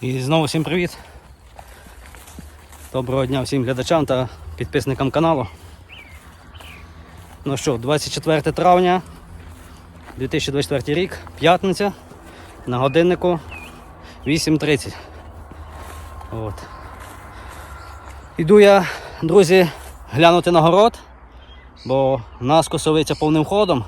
І знову всім привіт. Доброго дня всім глядачам та підписникам каналу. Ну що, 24 травня 2024 рік, п'ятниця, на годиннику 8.30. От. Іду я, друзі, глянути на город, бо нас косовиця повним ходом.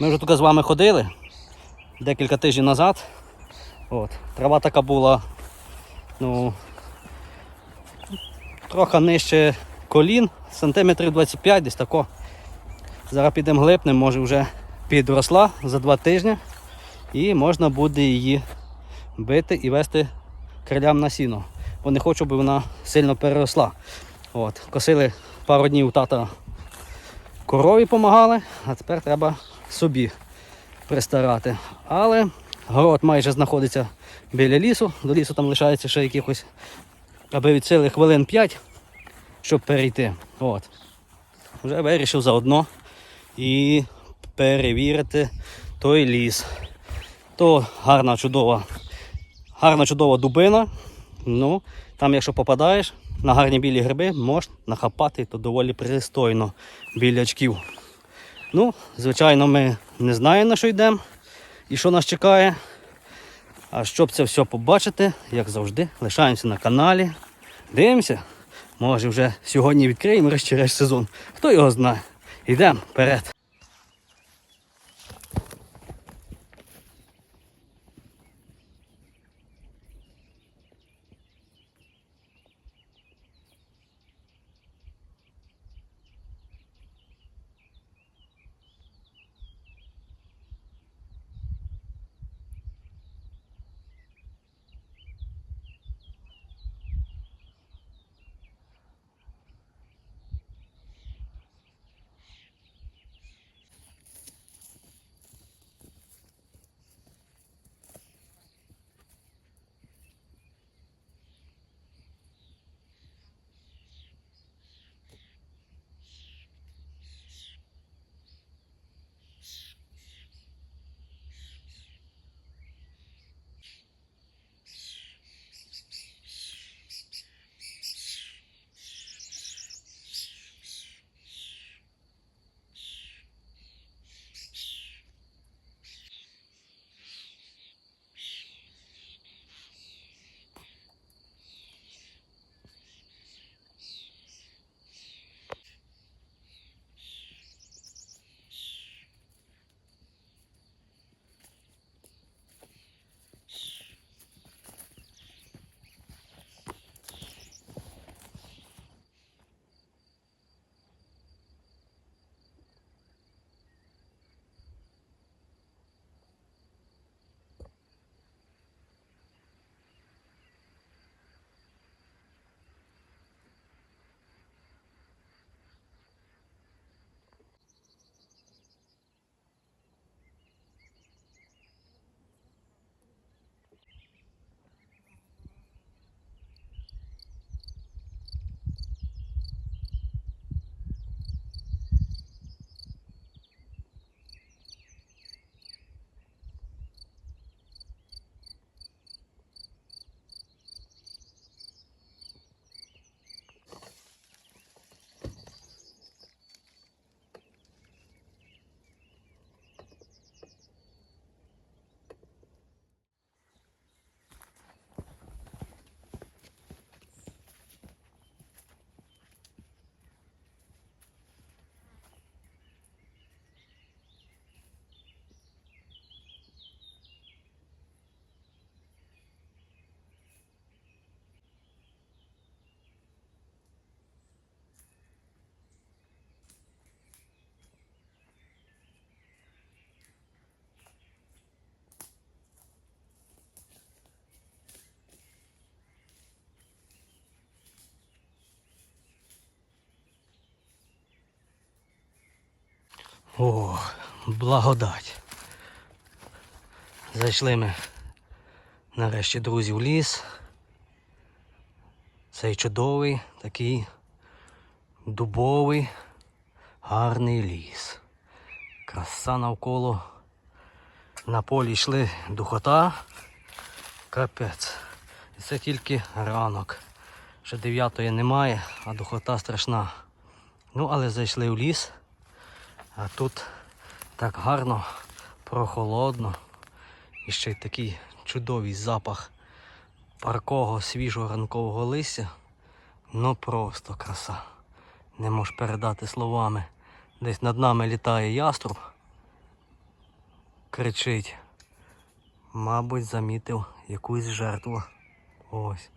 Ми вже тут з вами ходили декілька тижнів назад. От. Трава така була, ну, трохи нижче колін, сантиметрів 25 десь тако. Зараз підемо глибнем, може вже підросла за два тижні і можна буде її бити і вести крилям на сіно. Бо не хочу, щоб вона сильно переросла. От. Косили пару днів тата корові допомагали, а тепер треба собі пристарати. Але город майже знаходиться біля лісу. До лісу там лишається ще якихось, аби від сили хвилин 5, щоб перейти. От. Вже вирішив заодно і перевірити той ліс. То гарна, чудова, гарна чудова дубина. Ну, там, якщо попадаєш на гарні білі гриби, можеш нахапати то доволі пристойно білячків. Ну, звичайно, ми не знаємо на що йдемо і що нас чекає. А щоб це все побачити, як завжди, лишаємося на каналі. Дивимося. Може вже сьогодні відкриємо решті сезон. Хто його знає. Йдемо вперед. О, благодать. Зайшли ми нарешті, друзі, в ліс. Цей чудовий, такий дубовий, гарний ліс. Краса навколо. На полі йшли духота. Капець. І це тільки ранок. Ще дев'ятої немає, а духота страшна. Ну, але зайшли в ліс, а тут так гарно, прохолодно. І ще й такий чудовий запах паркого свіжого ранкового листя. Ну просто краса. Не можеш передати словами. Десь над нами літає яструб. Кричить. Мабуть, замітив якусь жертву. Ось.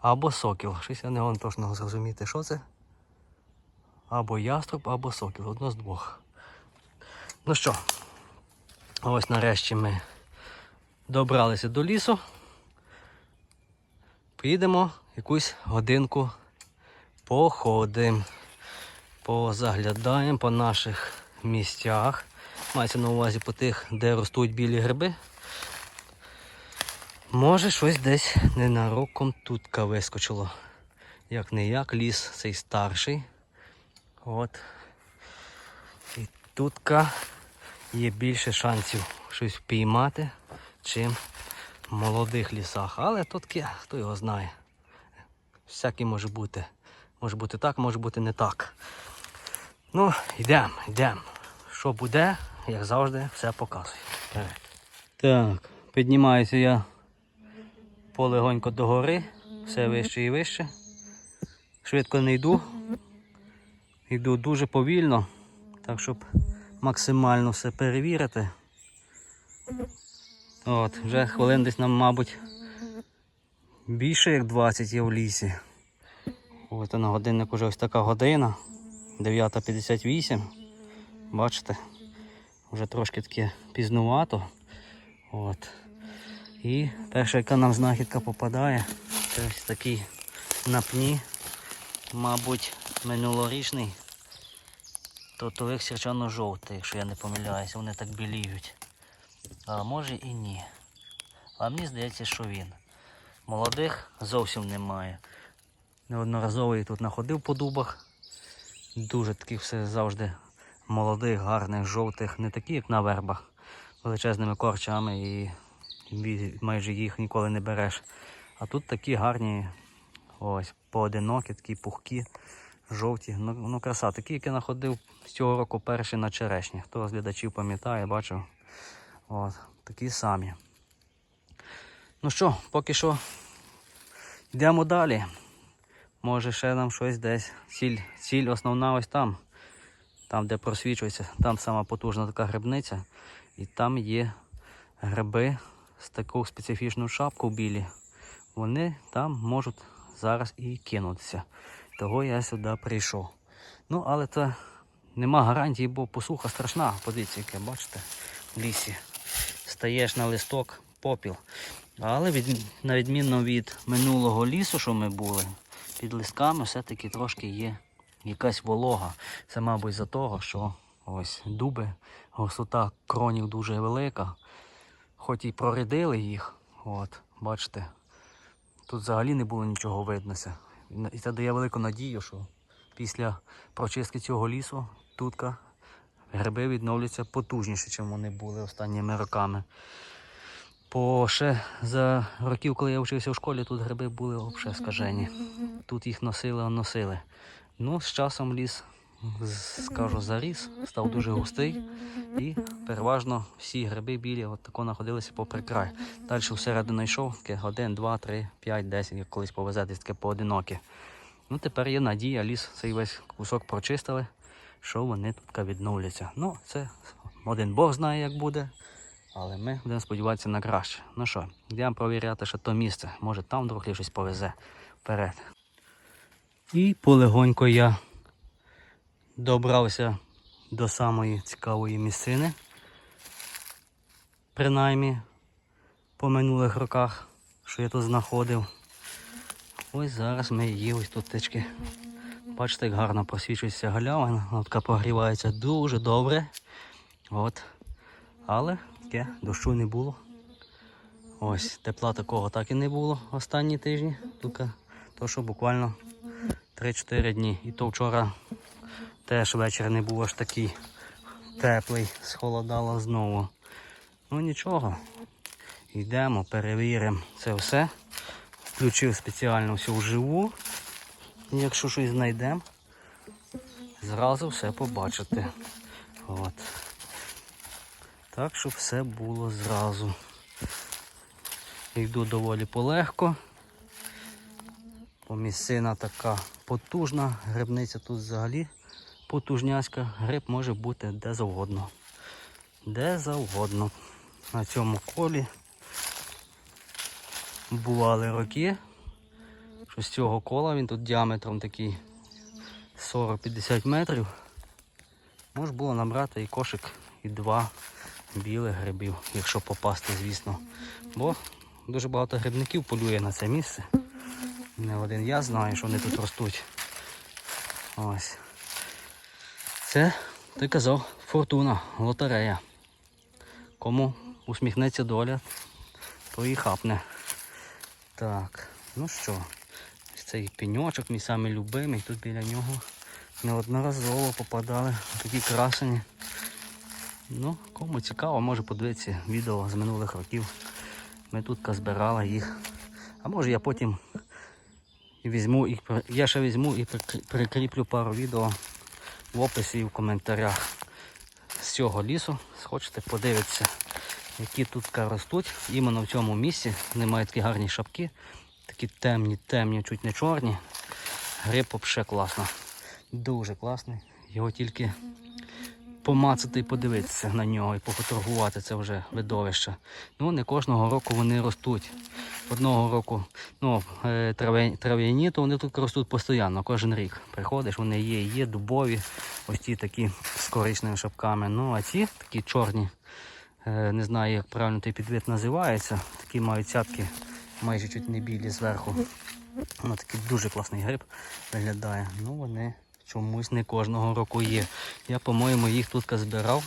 Або сокіл. Щось я не можу точно зрозуміти, що це. Або яструб, або сокіл. Одно з двох. Ну що, ось нарешті ми добралися до лісу. Поїдемо якусь годинку походимо, позаглядаємо по наших місцях. Мається на увазі по тих, де ростуть білі гриби. Може щось десь ненароком тутка вискочило. Як не як, ліс цей старший. От. Тутка є більше шансів щось впіймати, чим в молодих лісах. Але тутки, хто його знає. Всяке може бути. Може бути так, може бути не так. Ну, йдемо, йдемо. Що буде, як завжди, все показую. Так, піднімаюся я полегонько до гори, все вище і вище. Швидко не йду. Йду дуже повільно, так щоб максимально все перевірити. От, вже хвилин десь нам, мабуть, більше як 20 є в лісі. Ось на годинник уже ось така година. 9.58. Бачите? Вже трошки таке пізнувато. От. І перша, яка нам знахідка попадає, це ось такий на пні, мабуть, минулорічний. Тотовик сірчано-жовтий, якщо я не помиляюся, вони так біліють. А може і ні. А мені здається, що він. Молодих зовсім немає. Неодноразово я тут находив по дубах. Дуже таких все завжди молодих, гарних, жовтих, не такі, як на вербах, величезними корчами і майже їх ніколи не береш. А тут такі гарні, ось, поодинокі, такі пухкі, жовті. Ну, ну краса. Такі, які я знаходив з цього року перші на черешні. Хто з глядачів пам'ятає, бачив. От, такі самі. Ну що, поки що йдемо далі. Може ще нам щось десь. Ціль, ціль основна ось там. Там, де просвічується, там сама потужна така грибниця. І там є гриби з таку специфічну шапку білі. Вони там можуть зараз і кинутися. Того я сюди прийшов. Ну, але це нема гарантії, бо посуха страшна. Подивіться, яке, бачите, в лісі. Стаєш на листок, попіл. Але від, на відмінно від минулого лісу, що ми були, під листками все-таки трошки є якась волога. Це, мабуть, за того, що ось дуби, гусота кронів дуже велика. Хоч і прорядили їх, от, бачите, тут взагалі не було нічого виднося. І це дає велику надію, що після прочистки цього лісу тутка гриби відновляться потужніше, ніж вони були останніми роками. По ще за років, коли я вчився в школі, тут гриби були взагалі скажені. Тут їх носили, носили. Ну, з часом ліс, скажу, заріс, став дуже густий. І переважно всі гриби білі от тако знаходилися попри край. Далі всередину йшов, таке 1, 2, 3, 5, 10, як колись повезе, десь таке поодинокі. Ну, тепер є надія, ліс цей весь кусок прочистили, що вони тут відновляться. Ну, це один Бог знає, як буде. Але ми будемо сподіватися на краще. Ну що, йдемо провіряти, що то місце. Може там вдруг щось повезе вперед. І полегонько я добрався до самої цікавої місцини. Принаймні по минулих роках, що я тут знаходив. Ось зараз ми її ось тут тички. Бачите, як гарно просвічується галявина, вона така прогрівається дуже добре. От. Але таке дощу не було. Ось, тепла такого так і не було останні тижні. Тільки то, що буквально 3-4 дні. І то вчора теж вечір не був аж такий теплий, схолодало знову. Ну нічого. Йдемо, перевіримо це все. включив спеціально все вживу. І якщо щось знайдемо, зразу все побачите. От. Так, щоб все було зразу. Йду доволі полегко. Бо місцина така потужна, грибниця тут взагалі потужняська. Гриб може бути де завгодно. Де завгодно. На цьому колі бували роки, що з цього кола він тут діаметром такий 40-50 метрів. Можна було набрати і кошик, і два білих грибів, якщо попасти, звісно. Бо дуже багато грибників полює на це місце. Не один я знаю, що вони тут ростуть. Ось. Це, ти казав, фортуна, лотерея. Кому усміхнеться доля, то і хапне. Так, ну що, цей пеньочок, мій самий любимий, тут біля нього неодноразово попадали такі красені. Ну, кому цікаво, може подивитися відео з минулих років. Ми тут збирали їх. А може я потім візьму, і я ще візьму і прикріплю пару відео в описі і в коментарях з цього лісу. Хочете подивитися, які тут ростуть. Іменно в цьому місці. Мають такі гарні шапки, такі темні, темні, чуть не чорні. Гриб взагалі класно. Дуже класний. Його тільки помацати і подивитися на нього і пофотографувати це вже видовище. Ну, не кожного року вони ростуть. Одного року ну, е, травя- трав'яні, то вони тут ростуть постійно, кожен рік. Приходиш, вони є, є дубові, ось ті такі з коричневими шапками. Ну, а ці такі чорні, е, не знаю, як правильно той підвид називається. Такі мають цятки майже чуть не білі зверху. Воно такий дуже класний гриб виглядає. Ну вони чомусь не кожного року є. Я, по-моєму, їх тут збирав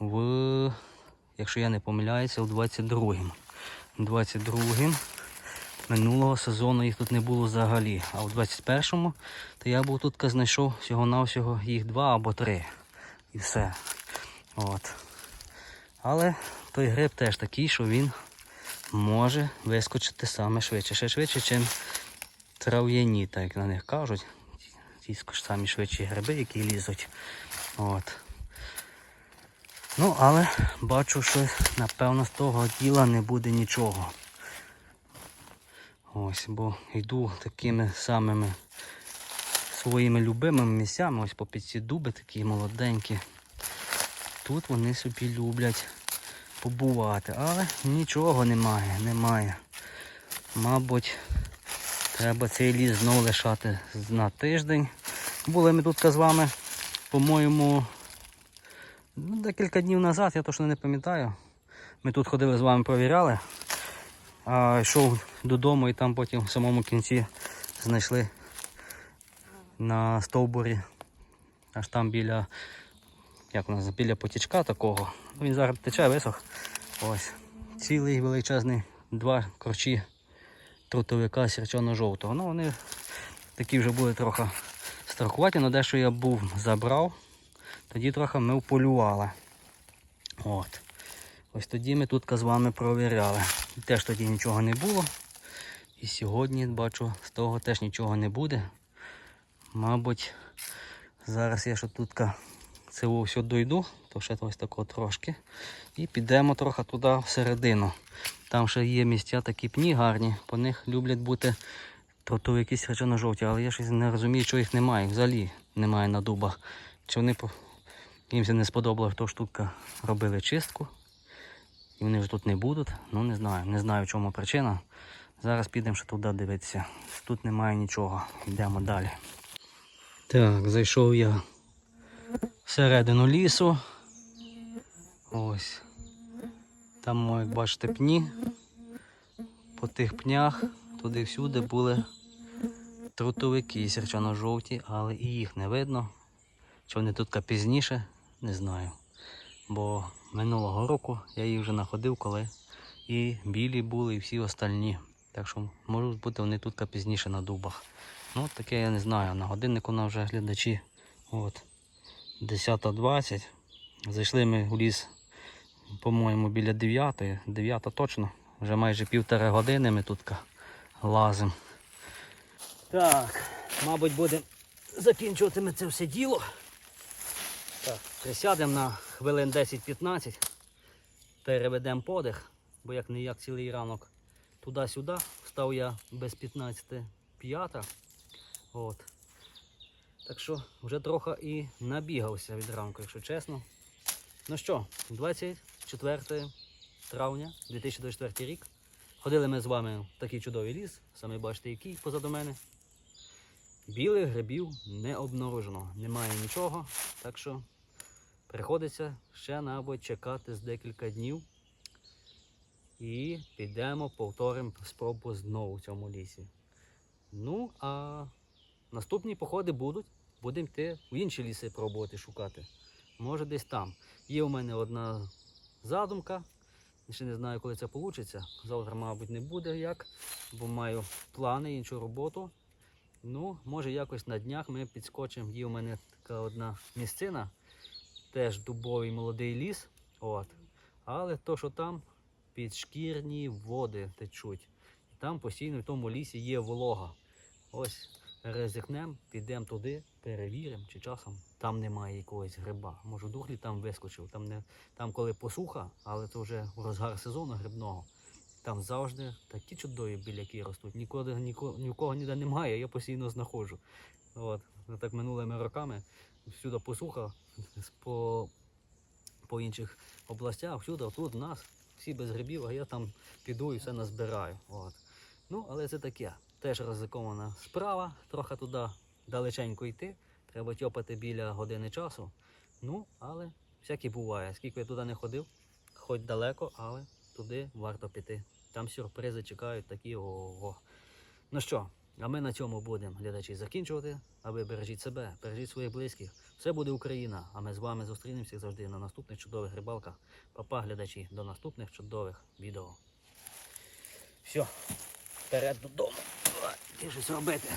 в, якщо я не помиляюся, у 22-му. 22-м минулого сезону їх тут не було взагалі. А в 21-му то я був тут знайшов всього-навсього їх два або три. І все. От. Але той гриб теж такий, що він може вискочити саме швидше. Ще швидше, ніж трав'яні, так як на них кажуть. Ті самі швидші гриби, які лізуть. От. Ну, але бачу, що напевно з того діла не буде нічого. Ось, бо йду такими самими своїми любимими місцями, ось попід ці дуби такі молоденькі. Тут вони собі люблять побувати, але нічого немає, немає. Мабуть, треба цей ліс знову лишати на тиждень. Були ми тут з вами, по-моєму, ну, декілька днів назад, я точно не пам'ятаю. Ми тут ходили з вами, провіряли, а йшов додому і там потім в самому кінці знайшли на стовбурі, аж там біля, як у нас, біля потічка такого. Він зараз тече, висох. Ось. Цілий величезний два корчі трутовика сірчано-жовтого. Ну вони такі вже були трохи страхуваті, але дещо я був забрав, тоді трохи ми вполювали. От. Ось тоді ми тут з вами провіряли. Теж тоді нічого не було. І сьогодні бачу, з того теж нічого не буде. Мабуть, зараз я ще тут це все дойду, то ще ось тако трошки. І підемо трохи туди всередину. Там ще є місця такі пні гарні, по них люблять бути тротові якісь речено жовті, але я щось не розумію, чого їх немає. Взагалі немає на дубах. Чи вони їм не сподобалася та штука, робили чистку. І вони вже тут не будуть. Ну не знаю. Не знаю в чому причина. Зараз підемо ще туди дивитися. Тут немає нічого. Йдемо далі. Так, зайшов я всередину лісу. Ось. Там, як бачите, пні. По тих пнях туди-всюди були трутовики сірчано-жовті, але і їх не видно. Чи вони тут пізніше, не знаю. Бо минулого року я їх вже знаходив, коли і білі були, і всі остальні. Так що можуть бути вони тут пізніше на дубах. Ну, таке я не знаю. На годиннику на вже глядачі. От. 10.20. Зайшли ми у ліс, по-моєму, біля 9. 9 точно. Вже майже півтори години ми тут. лазимо. Так, мабуть, будемо закінчувати ми це все діло. Так, присядемо на хвилин 10-15, переведемо подих, бо як не як цілий ранок туди-сюди, встав я без 15 п'ята. От. Так що вже трохи і набігався від ранку, якщо чесно. Ну що, 24 травня 2024 рік. Ходили ми з вами в такий чудовий ліс, самі бачите, який позаду мене. Білих грибів не обнаружено, немає нічого, так що приходиться ще, мабуть, чекати з декілька днів. І підемо, повторимо спробу знову в цьому лісі. Ну, а наступні походи будуть. Будемо йти в інші ліси пробувати шукати. Може десь там. Є у мене одна задумка. Ще не знаю, коли це вийде. Завтра, мабуть, не буде як, бо маю плани, іншу роботу. Ну, може, якось на днях ми підскочимо. Є у мене така одна місцина, теж дубовий молодий ліс. От. Але то, що там підшкірні води течуть. І там постійно в тому лісі є волога. Ось ризикнемо, підемо туди, перевіримо, чи часом там немає якогось гриба. Може, духлі там вискочив. Там, не, там коли посуха, але це вже в розгар сезону грибного. Там завжди такі чудові біляки ростуть. Ніколи, ніко, ні у кого ніде немає, я постійно знаходжу. От. Так минулими роками всюди посуха по, по інших областях, всюди, тут у нас всі без грибів, а я там піду і все назбираю. От. Ну, але це таке. Теж ризикована справа, трохи туди далеченько йти. Треба тьопати біля години часу. Ну, але всяке буває. Скільки я туди не ходив, хоч далеко, але туди варто піти. Там сюрпризи чекають такі ого. Ну що, а ми на цьому будемо, глядачі, закінчувати. А ви бережіть себе, бережіть своїх близьких. Все буде Україна. А ми з вами зустрінемося завжди на наступних чудових рибалках. Папа, глядачі, до наступних чудових відео. Все, вперед додому. Ти щось робити.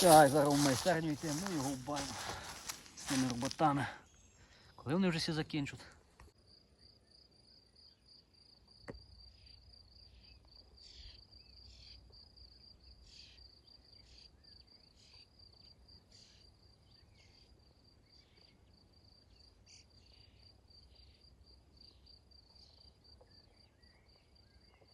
Так, зараз в майстерню йти, ну його вбаємо з тими роботами. Коли вони вже всі закінчать?